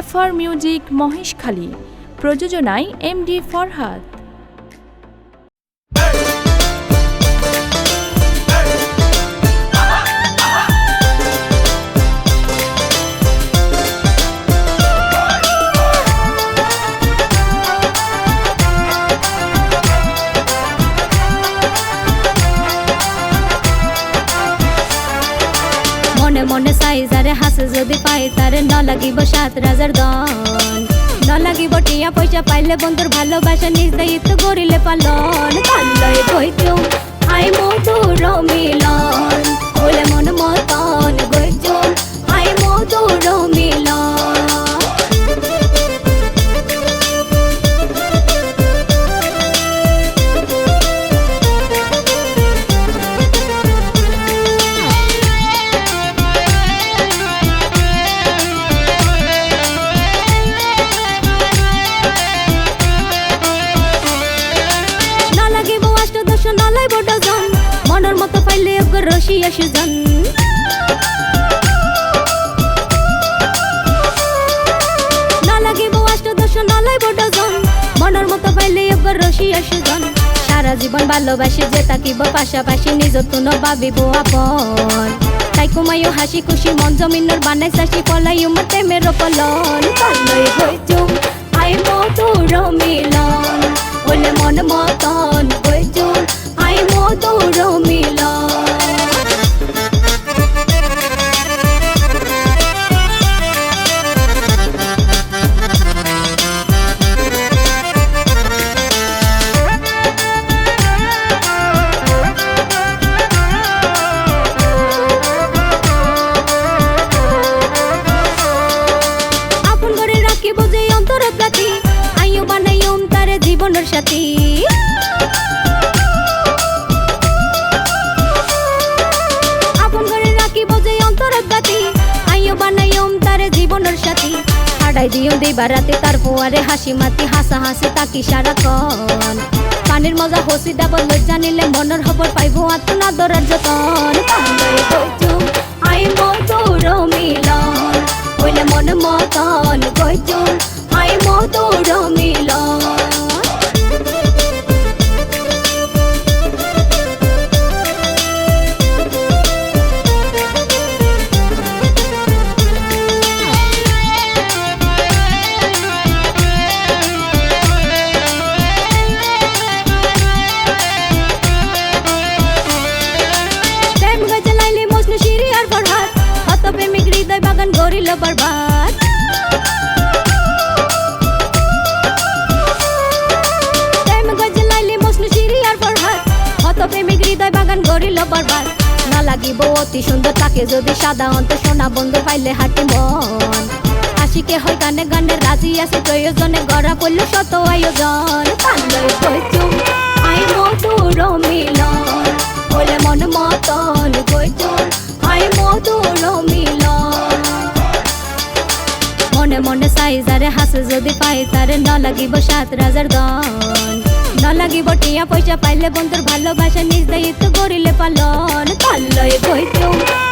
F R music Maheshkhali. প্রযোজনায় M D Farhad মনে size আরে হাসে যদি পাই, তারে ন লাগিব সাত রাজার দন ন লাগিব টিয়া পয়সা পাইলে বন্ধুর ভালোবাসা, নিজ দায়িত্ব করিলে পালন। পাল্লয়ে কইতু আই মধুর মিলন। বলে মন মতন গইজন আই মধুর অষ্টদশ নলাই বডজন মনৰ মতো পাইলে অগৰ ৰসিয়া সুজন না লাগিব অষ্টদশ নলাই বডজন মনৰ মতো পাইলে অগৰ রসিয়া সুজন সারা জীবন ভালোবাসি যে থাকিব পাশাপাশি নিজর তুনো ভাবিব আপন তাই কুমায়ও হাসি খুশি মন জমিনের বানাই চাষি পলাই উমর প্রেমের পলন পাল্লই হইচুম আই মধুর মিলন বলে মন মতন সাথী। আপন করে রাখিব যে অন্তরত রাতি আইও বানাইম তারে জীবনের সাথী। হাডাই দিও দিবা রাতে তার পোয়ারে হাসি মাতি, হাসা হাসি তাকি সারাক্ষণ পানির মজা হসি ডাবল জানিলে মনের খবর পাইব আত্মনা দরার যতন। আই মধুর গরিল বরবাদ। প্রেম গাছে লাইলে মজনু শিরি আর ফরহাদ। হত প্রেমিক হৃদয় বাগান গরিল বরবাদ। না লাগিব অতি সুন্দর, তাকে যদি সাদা অন্ত সোনা বন্ধু পাইলে হাটে মন। আশিকে হয় গানে গানে, রাজি আছে প্রয়োজনে গড়া পড়ল শত আয়োজন। মনে মনে হাসে যদি পাই, তারে ন লাগিব সাত রাজার দন ন লাগিব টিয়া পয়সা পাইলে বন্ধুর ভালোবাসা, নিজ দায়িত্ব করিলে পালন। পাল্লয় মো